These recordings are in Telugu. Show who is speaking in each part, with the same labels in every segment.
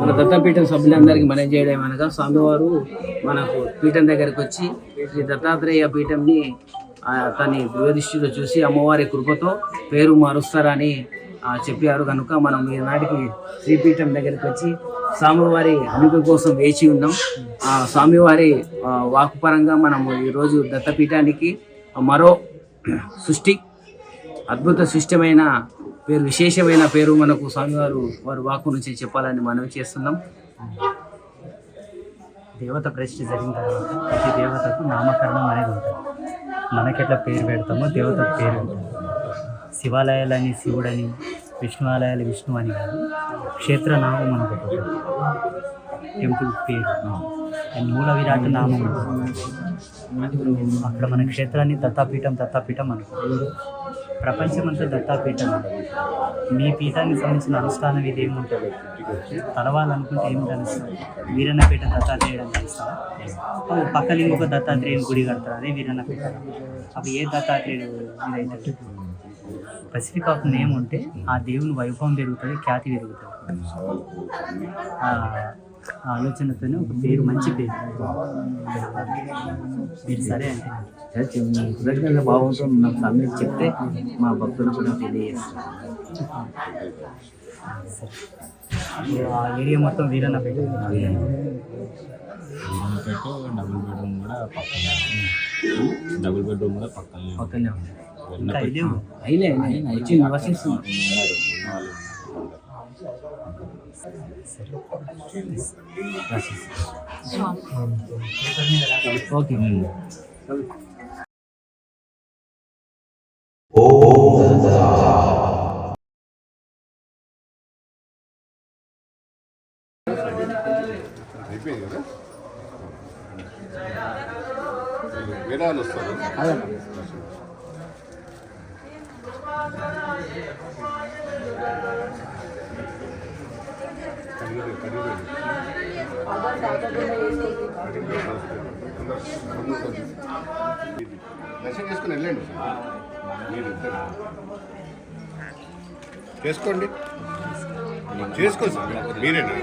Speaker 1: మన దత్తపీఠం సభ్యులందరికీ మనం చేయడం అనగా స్వామివారు మనకు పీఠం దగ్గరికి వచ్చి శ్రీ దత్తాత్రేయ పీఠంని తని తన చూసి అమ్మవారి కృపతో పేరు మారుస్తారని చెప్పారు. కనుక మనం ఈనాటికి శ్రీపీఠం దగ్గరికి వచ్చి స్వామివారి అనుక కోసం వేచి ఉన్నాం. ఆ స్వామివారి వాక్పరంగా మనము ఈరోజు దత్తపీఠానికి మరో సృష్టి అద్భుత సృష్టమైన పేరు విశేషమైన పేరు మనకు స్వామివారు వారి వాకు నుంచి చెప్పాలని మనవి చేస్తున్నాం.
Speaker 2: దేవత ప్రతిష్ఠ జరిగిన తర్వాత ప్రతి దేవతకు నామకరణం అనేది ఉంటుంది. మనకెట్లా పేరు పెడతామో దేవతకు పేరు ఉంటుంది. శివాలయాలని శివుడని విష్ణువాలయాలు విష్ణు అని కాదు క్షేత్రనామం మనకు ఉంటుంది. టెంపుల్ పేరు. అండ్ మూల విరాట నామం. అక్కడ మన క్షేత్రాన్ని దత్తాపీఠం దత్తాపీఠం అనుకో ప్రపంచమంతా దత్తాపీఠం మీ పీఠానికి సంబంధించిన అనుష్ఠానం ఇది ఏముంటుంది? తలవాలనుకుంటే ఏమి తెలుస్తుంది వీరన్నపేట దత్తాత్రేయుడు అని తెలుస్తారా పక్కన ఇంకొక దత్తాత్రేయుని గుడి కడతారు. అదే వీరన్నపేట అప్పుడు ఏ దత్తాత్రేయుడు ఇదైతే స్పెసిఫిక్ ఆఫ్ నేమ్ ఉంటే ఆ దేవుని వైభవం పెరుగుతుంది ఖ్యాతి పెరుగుతుంది. ఆ ఆలోచనతోనే ఒక పేరు మంచి పేరు. మీరు సరే అంటే.
Speaker 1: కృతజ్ఞత భావంతో నాకు సమయం చెప్తే మా భక్తులకు కూడా తెలియజేస్తాం
Speaker 2: ఇప్పుడు ఆ ఏరియా మొత్తం వీరన్నపేట
Speaker 3: డబుల్ బెడ్రూమ్ కూడా పక్కనే డబుల్ బెడ్రూమ్ కూడా పక్కనే
Speaker 1: పక్కనే ఉంది అయిలే అయిలే, వచ్చి నివసిస్తున్నాం ఓకే
Speaker 4: అయిపోయింది కదా వేరే వాళ్ళు వస్తారు
Speaker 1: అదే
Speaker 4: కడిగి కడిగి దర్శనం చేసుకుని వెళ్ళండి. చేసుకోండి. చేసుకోండి సార్ మీరేనా?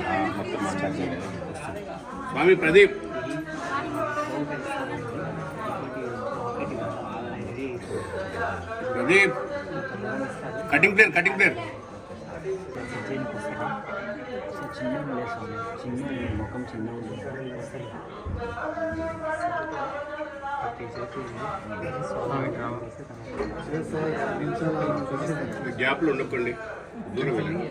Speaker 4: Swami Pradeep. Pradeep. Cutting player cutting player.
Speaker 1: చిన్న ముఖం చిన్న
Speaker 4: గ్యాప్లో ఉండకండి దూరం వెళ్ళండి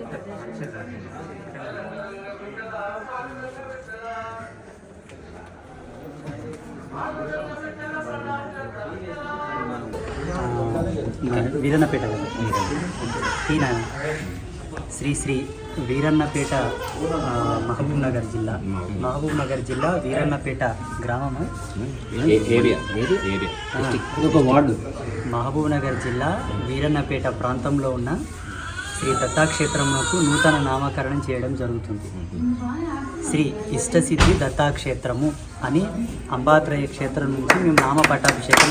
Speaker 2: వీరన్నపేట కదా శ్రీ శ్రీ వీరన్నపేట మహబూబ్ నగర్ జిల్లా. మహబూబ్ నగర్ జిల్లా వీరన్నపేట గ్రామము.
Speaker 1: వార్డు.
Speaker 2: మహబూబ్ నగర్ జిల్లా వీరన్నపేట ప్రాంతంలో ఉన్న శ్రీ దత్తాక్షేత్రమునకు నూతన నామకరణం చేయడం జరుగుతుంది. శ్రీ ఇష్టసిద్ధి దత్తాక్షేత్రము అని అంబాత్రయ క్షేత్రం నుంచి మేము నామ పట్టాభిషేకం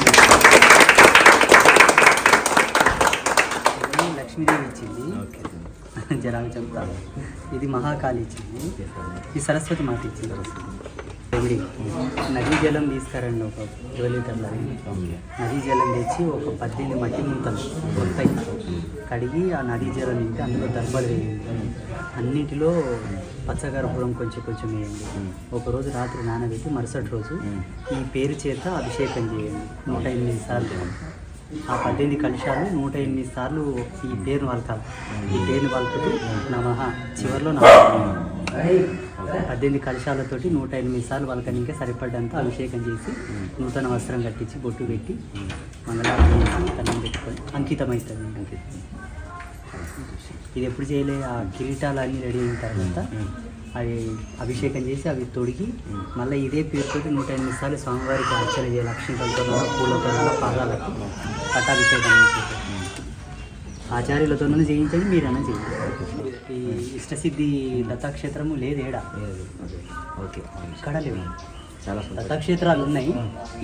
Speaker 2: లక్ష్మీదేవి ఇచ్చింది. జరాలు చెప్తాను ఇది మహాకాళి ఇచ్చింది ఈ సరస్వతి మాత ఇచ్చింది. రెమెడీ నదీ జలం తీసుకురండి ఒక ఇరవై లీటర్ల నదీ జలం తెచ్చి ఒక పద్దెనిమిది మట్టి ముంతలు కొత్తవి కడిగి ఆ నదీ జలం నింపి అందులో దర్భలు వేయండి. అన్నింటిలో పచ్చగర్భురం కొంచెం కొంచెం వేయండి. ఒకరోజు రాత్రి నానబెట్టి మరుసటి రోజు ఈ పేరు చేత అభిషేకం చేయండి. నూట ఎనిమిది సార్లు. ఆ పద్దెనిమిది కలుషాలు నూట ఎనిమిది సార్లు ఈ పేరును వలకాలి ఈ పేరుని వలుపుతూ నమః. చివరిలో నమః. పద్దెనిమిది కలశాలతోటి నూట ఎనిమిది సార్లు వలకనికే సరిపడ్డంత అభిషేకం చేసి నూతన వస్త్రం కట్టించి బొట్టు పెట్టి మంగళారం చేసి కన్నం పెట్టుకొని అంకితం అవుతుంది ఇది ఎప్పుడు చేయలే? ఆ కిరీటాలు అన్నీ రెడీ అయిన తర్వాత అవి అభిషేకం చేసి అవి తొడిగి మళ్ళీ ఇదే పేరుతోటి నూట ఎనిమిది సార్లు స్వామివారికి అర్చన చేయాలి అక్షింతలతో పూలతో పాదాలకు పట్టాభిషేకం. ఆచార్యులతో చేయించండి మీరైనా చేయండి ఈ ఇష్టసిద్ధి దత్తాక్షేత్రము లేదు ఏడా
Speaker 3: ఓకే.
Speaker 2: ఇక్కడ లేవు
Speaker 3: చాలా
Speaker 2: దత్తాక్షేత్రాలు ఉన్నాయి.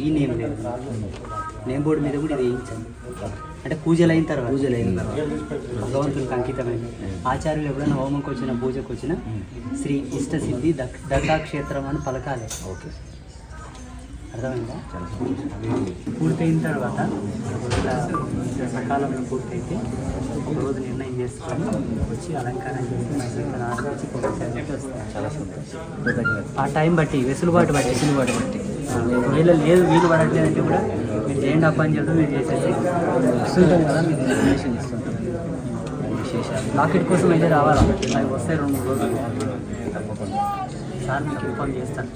Speaker 2: ఈ నేమ్ లేదు. నేమ్ బోర్డు మీద కూడా ఇది వేయించండి అంటే పూజలు అయిన తర్వాత. పూజలు అయిన తర్వాత. భగవంతునికి అంకితమైన. ఆచార్యులు ఎప్పుడైనా హోమంకి వచ్చిన పూజకు వచ్చిన శ్రీ ఇష్ట సిద్ధి దక్ దత్తాక్షేత్రం అని పలకాలి.
Speaker 3: ఓకే.
Speaker 2: అర్థమైందా? పూర్తయిన తర్వాత ఒకవేళ సకాలంలో పూర్తయితే ఒక రోజు నిర్ణయం చేసుకొని వచ్చి అలంకారం చేసి ఆ టైం బట్టి వెసులుబాటు బట్టి వెసులుబాటు బట్టి. ఒకవేళ లేదు వీలు పడట్లేదు అంటే కూడా మీరు చేయండి అప్ప అని చెప్తే మీరు చేసేసి వస్తుంటాం కదా మీకు ఇన్ఫర్మేషన్ ఇస్తుంటాం విశేషాలు. లాకెట్ కోసం అయితే రావాలా? అవి వస్తాయి రెండు మూడు రోజులు.
Speaker 3: తప్పకుండా.
Speaker 2: సార్ మీకు ఇన్ఫార్మ్ చేస్తాను.